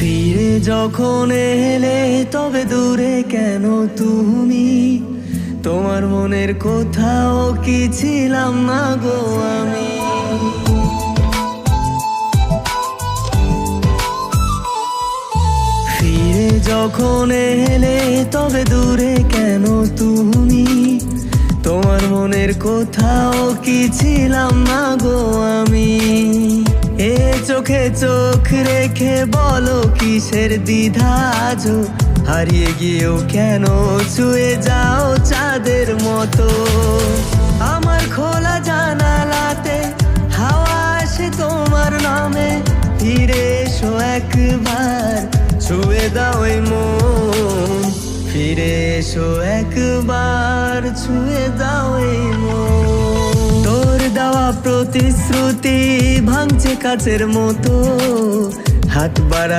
ফিরে যখন এলে, তবে দূরে কেন তুমি? তোমার মনের কোথাও কি ছিলাম না গো আমি? ফিরে যখন এলে, তবে দূরে কেন তুমি? তোমার মনের কোথাও কি ছিলাম না গো আমি চোখে চোখ রেখে বলো কিসের দ্বিধা আজো হারিয়ে গিয়েও কেন ছুঁয়ে যাও চাঁদের মতো? আমার খোলা জানালাতে হাওয়া আসে তোমার নামে। ফিরে এসো একবার, ছুঁয়ে দাও মন। ফিরে এসো একবার, ছুঁয়ে দাও মন। প্রতিশ্রুতি ভাঙছে কাছের মতো। হাত বাড়া